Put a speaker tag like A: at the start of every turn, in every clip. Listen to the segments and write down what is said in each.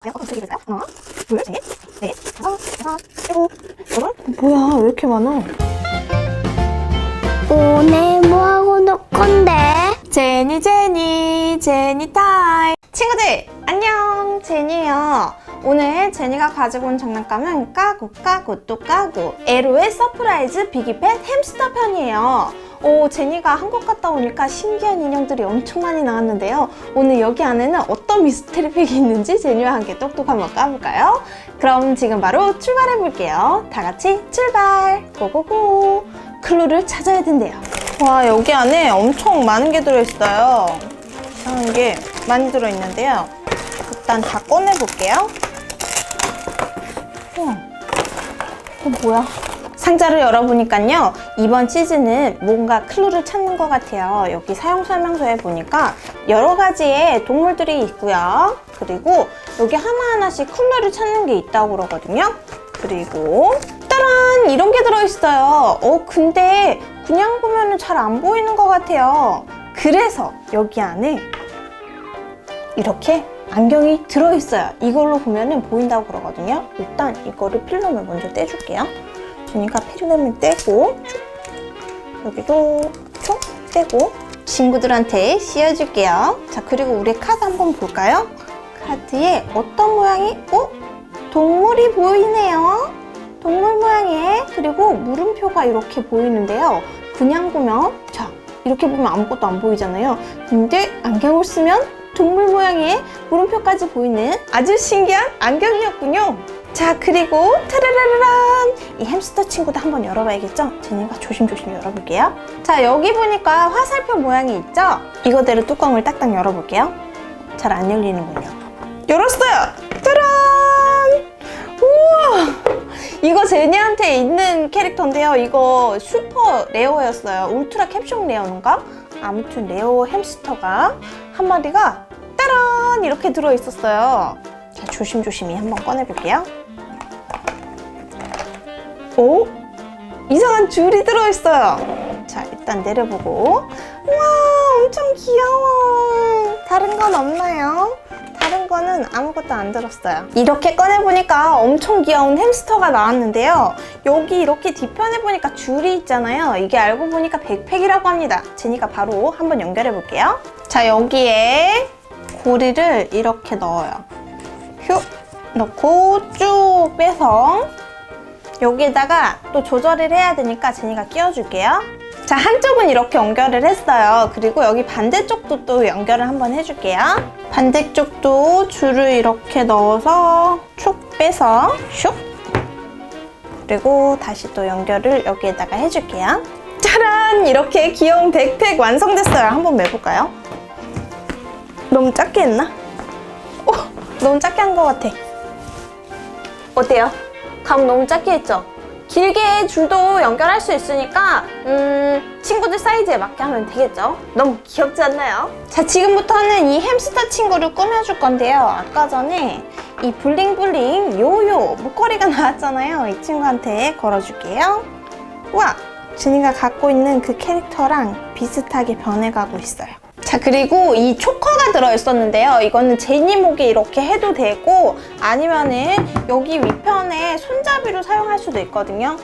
A: 과연 어떤 색이 될까요? 하나, 둘, 셋, 넷, 다섯, 여섯, 일곱, 여덟. 뭐야, 왜 이렇게 많아?
B: 오늘 뭐하고 놀 건데?
A: 제니, 제니, 제니 제니가 가지고 온 장난감은 까고 까고 또 까고 에로의 서프라이즈 비기펫 햄스터 편이에요. 오, 제니가 한국 갔다 오니까 신기한 인형들이 엄청 많이 나왔는데요. 오늘 여기 안에는 어떤 미스테리 팩이 있는지 제니와 함께 똑똑 한번 까볼까요? 그럼 지금 바로 출발해 볼게요. 다 같이 출발! 고고고! 클루를 찾아야 된대요. 와, 여기 안에 엄청 많은 게 들어있어요. 이상한 게 많이 들어있는데요. 일단 다 꺼내볼게요. 우와, 이거 뭐야? 상자를 열어보니까요. 이번 시즌은 뭔가 클루를 찾는 것 같아요. 여기 사용 설명서에 보니까 여러 가지의 동물들이 있고요. 그리고 여기 하나하나씩 클루를 찾는 게 있다고 그러거든요. 그리고 따란! 이런 게 들어있어요. 어, 근데 그냥 보면은 잘안 보이는 것 같아요. 그래서 여기 안에 이렇게 안경이 들어있어요. 이걸로 보면은 보인다고 그러거든요. 일단 이거를 필름을 먼저 떼줄게요. 그러니까 필름을 떼고 쭉 여기도 쭉 떼고 친구들한테 씌워줄게요. 자 그리고 우리 카드 한번 볼까요? 카드에 어떤 모양이? 어? 동물이 보이네요. 동물 모양에 그리고 물음표가 이렇게 보이는데요. 그냥 보면 자 이렇게 보면 아무것도 안 보이잖아요. 근데 안경을 쓰면 동물 모양의 물음표까지 보이는 아주 신기한 안경이었군요. 자 그리고 타라라란 이 햄스터 친구도 한번 열어봐야겠죠? 제니가 조심조심 열어볼게요. 자 여기 보니까 화살표 모양이 있죠? 이거대로 뚜껑을 딱딱 열어볼게요. 잘 안 열리는군요. 열었어요. 짜란! 우와! 이거 제니한테 있는 캐릭터인데요. 이거 슈퍼 레어였어요. 울트라 캡슐 레어인가? 아무튼 레어 햄스터가 한 마리가 따란 이렇게 들어 있었어요. 자, 조심조심히 한번 꺼내볼게요. 오? 이상한 줄이 들어있어요. 자, 일단 내려보고. 와, 엄청 귀여워. 다른 건 없나요? 다른 거는 아무것도 안 들었어요. 이렇게 꺼내보니까 엄청 귀여운 햄스터가 나왔는데요. 여기 이렇게 뒤편에 보니까 줄이 있잖아요. 이게 알고 보니까 백팩이라고 합니다. 제니가 바로 한번 연결해 볼게요. 자, 여기에 고리를 이렇게 넣어요. 휴! 넣고 쭉 빼서 여기에다가 또 조절을 해야 되니까 제니가 끼워줄게요. 자, 한쪽은 이렇게 연결을 했어요. 그리고 여기 반대쪽도 또 연결을 한번 해줄게요. 반대쪽도 줄을 이렇게 넣어서 축 빼서 슉! 그리고 다시 또 연결을 여기에다가 해줄게요. 짜란! 이렇게 귀여운 백팩 완성됐어요. 한번 매볼까요? 너무 작게 했나? 오, 너무 작게 한 것 같아. 어때요? 감 너무 작게 했죠? 길게 줄도 연결할 수 있으니까 음, 친구들 사이즈에 맞게 하면 되겠죠? 너무 귀엽지 않나요? 자 지금부터는 이 햄스터 친구를 꾸며줄 건데요 아까 전에 이 블링블링 요요 목걸이가 나왔잖아요 이 친구한테 걸어줄게요 우와 준이가 갖고 있는 그 캐릭터랑 비슷하게 변해가고 있어요 자 그리고 이 초커가 들어있었는데요. 이거는 제니 목에 이렇게 해도 되고 아니면은 여기 위편에 손잡이로 사용할 수도 있거든요.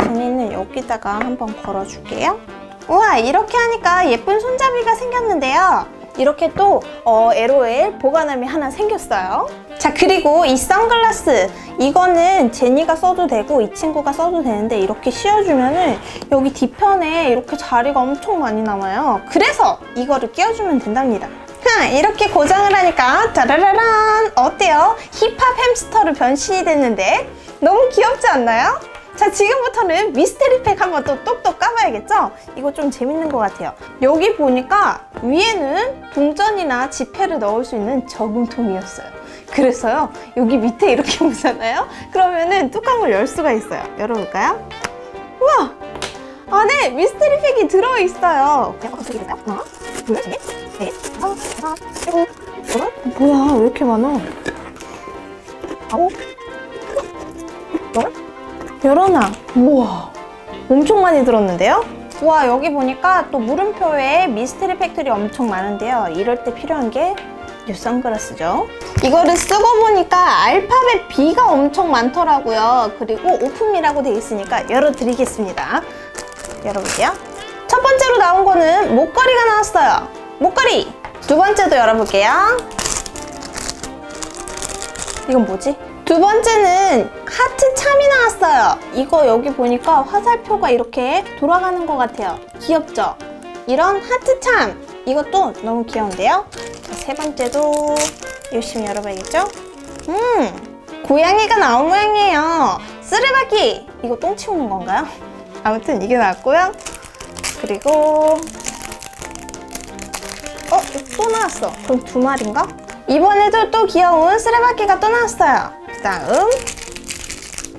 A: 제니는 여기다가 한번 걸어줄게요. 우와 이렇게 하니까 예쁜 손잡이가 생겼는데요. 이렇게 또 어, LOL 보관함이 하나 생겼어요 자 그리고 이 선글라스 이거는 제니가 써도 되고 이 친구가 써도 되는데 이렇게 씌워주면은 여기 뒤편에 이렇게 자리가 엄청 많이 남아요 그래서 이거를 끼워주면 된답니다 하, 이렇게 고정을 하니까 짜라라란 어때요? 힙합 햄스터로 변신이 됐는데 너무 귀엽지 않나요? 자 지금부터는 미스테리 팩 한번 또 똑똑 까봐야겠죠? 이거 좀 재밌는 것 같아요. 여기 보니까 위에는 동전이나 지폐를 넣을 수 있는 저금통이었어요. 그래서요 여기 밑에 이렇게 보잖아요? 그러면은 뚜껑을 열 수가 있어요. 열어볼까요? 우와! 안에 미스테리 팩이 들어있어요. 어떻게 될까요? 하나 둘셋넷 다섯 여섯 일곱 여덟 뭐야 왜 이렇게 많아? 아홉 열 열어놔. 우와. 엄청 많이 들었는데요? 와, 여기 보니까 또 물음표에 미스테리 팩들이 엄청 많은데요. 이럴 때 필요한 게 이 선글라스죠. 이거를 쓰고 보니까 알파벳 B가 엄청 많더라고요. 그리고 오픈미라고 되어 있으니까 열어드리겠습니다. 열어볼게요. 첫 번째로 나온 거는 목걸이가 나왔어요. 목걸이! 두 번째도 열어볼게요. 이건 뭐지? 두 번째는 하트 참이 나왔어요. 이거 여기 보니까 화살표가 이렇게 돌아가는 것 같아요. 귀엽죠? 이런 하트 참! 이것도 너무 귀여운데요? 자, 세 번째도 열심히 열어봐야겠죠? 음! 고양이가 나온 모양이에요. 쓰레받기! 이거 똥 치우는 건가요? 아무튼 이게 나왔고요. 그리고 어? 또 나왔어. 그럼 두 마리인가? 이번에도 또 귀여운 쓰레받기가 또 나왔어요. 그 다음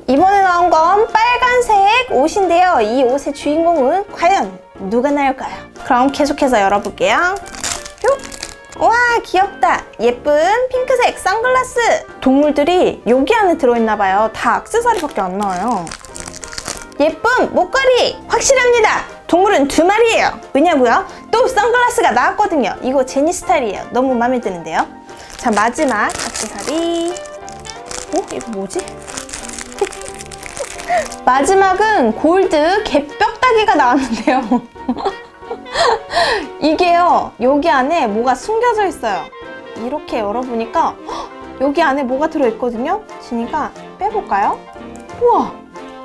A: 이번에 나온 건 빨간색 옷인데요. 이 옷의 주인공은 과연 누가 나올까요? 그럼 계속해서 열어볼게요. 요. 와 귀엽다. 예쁜 핑크색 선글라스. 동물들이 여기 안에 들어있나봐요. 다 액세서리밖에 안 나와요. 예쁜 목걸이 확실합니다. 동물은 두 마리예요. 왜냐고요? 또 선글라스가 나왔거든요. 이거 제니 스타일이에요. 너무 마음에 드는데요. 자 마지막 액세서리. 어 이거 뭐지? 마지막은 골드 개뼈다귀가 나왔는데요. 이게요 여기 안에 뭐가 숨겨져 있어요. 이렇게 열어보니까 헉, 여기 안에 뭐가 들어있거든요. 지니가 빼볼까요? 우와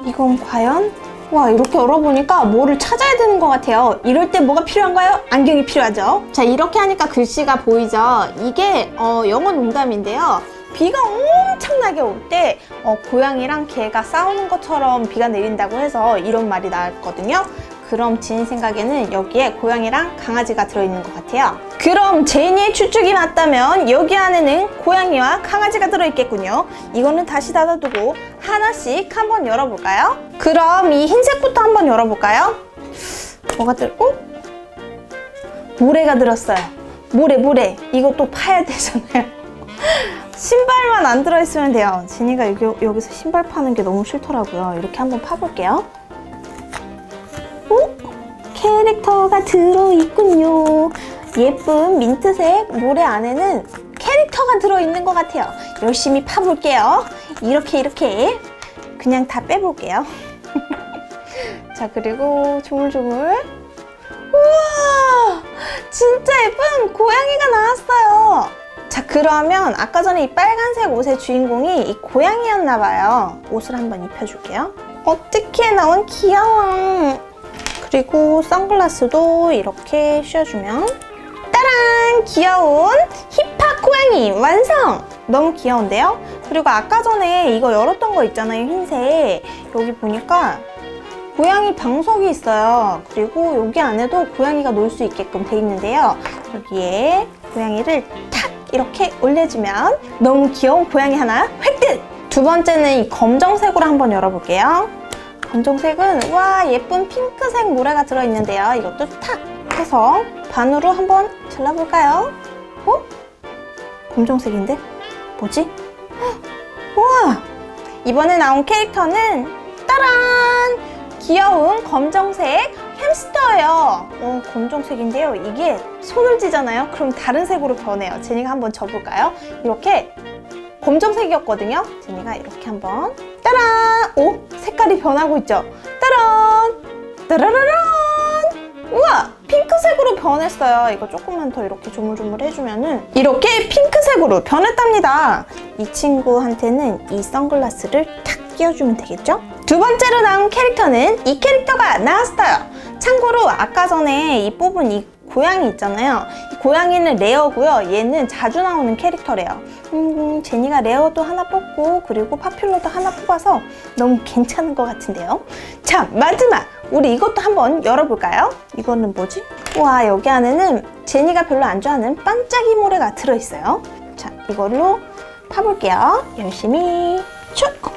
A: 이건 과연? 와 이렇게 열어보니까 뭐를 찾아야 되는 것 같아요 이럴 때 뭐가 필요한가요? 안경이 필요하죠 자 이렇게 하니까 글씨가 보이죠 이게 어, 영어 농담인데요 비가 엄청나게 올 때 어, 고양이랑 개가 싸우는 것처럼 비가 내린다고 해서 이런 말이 나왔거든요 그럼 진 생각에는 여기에 고양이랑 강아지가 들어있는 것 같아요. 그럼 제니의 추측이 맞다면 여기 안에는 고양이와 강아지가 들어있겠군요. 이거는 다시 닫아두고 하나씩 한번 열어볼까요? 그럼 이 흰색부터 한번 열어볼까요? 뭐가 들, 어? 모래가 들었어요. 모래, 모래. 이것도 파야 되잖아요. 신발만 안 들어있으면 돼요. 제니가 여기, 여기서 신발 파는 게 너무 싫더라고요. 이렇게 한번 파볼게요. 오? 캐릭터가 들어있군요. 예쁜 민트색 모래 안에는 캐릭터가 들어있는 것 같아요. 열심히 파볼게요. 이렇게 이렇게 그냥 다 빼볼게요. 자 그리고 조물조물 우와 진짜 예쁜 고양이가 나왔어요. 자 그러면 아까 전에 이 빨간색 옷의 주인공이 이 고양이였나 봐요. 옷을 한번 입혀줄게요. 어떻게 나온 귀여워. 그리고 선글라스도 이렇게 씌워주면 따란! 귀여운 힙합 고양이 완성! 너무 귀여운데요? 그리고 아까 전에 이거 열었던 거 있잖아요, 흰색. 여기 보니까 고양이 방석이 있어요. 그리고 여기 안에도 고양이가 놀 수 있게끔 돼 있는데요. 여기에 고양이를 탁 이렇게 올려주면 너무 귀여운 고양이 하나 획득! 두 번째는 이 검정색으로 한번 열어볼게요. 검정색은 와 예쁜 핑크색 모래가 들어있는데요. 이것도 탁 해서 반으로 한번 잘라볼까요? 어? 검정색인데? 뭐지? 헉, 우와! 이번에 나온 캐릭터는 따란! 귀여운 검정색 햄스터예요. 어, 검정색인데요. 이게 손을 쥐잖아요. 그럼 다른 색으로 변해요. 제니가 한번 접을까요? 이렇게 검정색이었거든요. 제니가 이렇게 한번 따란! 오! 색깔이 변하고 있죠? 따란! 따라라란! 우와! 핑크색으로 변했어요. 이거 조금만 더 이렇게 조물조물 해주면은 이렇게 핑크색으로 변했답니다. 이 친구한테는 이 선글라스를 탁 끼워주면 되겠죠? 두 번째로 나온 캐릭터는 이 캐릭터가 나왔어요. 참고로 아까 전에 이 뽑은 이 고양이 있잖아요. 이 고양이는 레어고요. 얘는 자주 나오는 캐릭터래요. 음, 제니가 레어도 하나 뽑고 그리고 파퓰러도 하나 뽑아서 너무 괜찮은 것 같은데요. 자, 마지막! 우리 이것도 한번 열어볼까요? 이거는 뭐지? 와, 여기 안에는 제니가 별로 안 좋아하는 반짝이 모래가 들어있어요. 자, 이걸로 파볼게요. 열심히 쭉!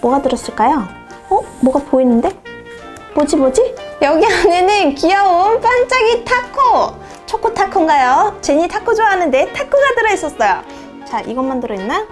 A: 뭐가 들었을까요? 어? 뭐가 보이는데? 뭐지 뭐지? 여기 안에는 귀여운 반짝이 타코! 초코 타코인가요? 제니 타코 좋아하는데 타코가 들어있었어요. 자, 이것만 들어있나?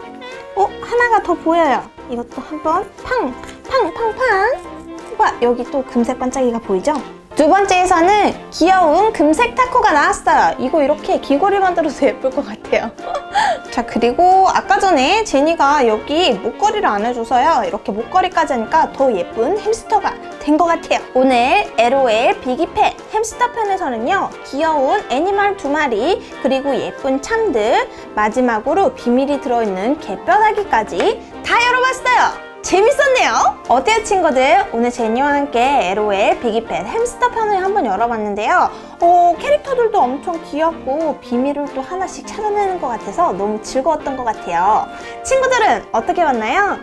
A: 어? 하나가 더 보여요. 이것도 한번 팡! 팡! 팡! 팡! 와, 여기 또 금색 반짝이가 보이죠? 두 번째에서는 귀여운 금색 타코가 나왔어요. 이거 이렇게 귀걸이 만들어서 예쁠 것 같아요. 자 그리고 아까 전에 제니가 여기 목걸이를 안 해줘서요. 이렇게 목걸이까지 하니까 더 예쁜 햄스터가 된 것 같아요. 오늘 LOL 비기팬 햄스터 편에서는요 귀여운 애니멀 두 마리 그리고 예쁜 참들 마지막으로 비밀이 들어있는 개뼈다귀까지 다 열어봤어요 재밌었네요. 어때요, 친구들? 오늘 제니와 함께 LOL 비기펫 햄스터 편을 한번 열어봤는데요. 어, 캐릭터들도 엄청 귀엽고 비밀을 또 하나씩 찾아내는 것 같아서 너무 즐거웠던 것 같아요. 친구들은 어떻게 봤나요?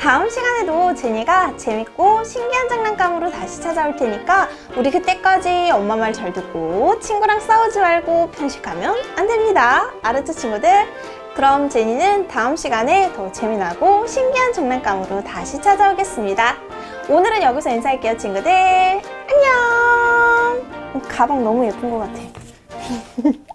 A: 다음 시간에도 제니가 재밌고 신기한 장난감으로 다시 찾아올 테니까 우리 그때까지 엄마 말 잘 듣고 친구랑 싸우지 말고 편식하면 안 됩니다. 알았죠, 친구들? 그럼 제니는 다음 시간에 더 재미나고 신기한 장난감으로 다시 찾아오겠습니다. 오늘은 여기서 인사할게요, 친구들. 안녕! 가방 너무 예쁜 것 같아.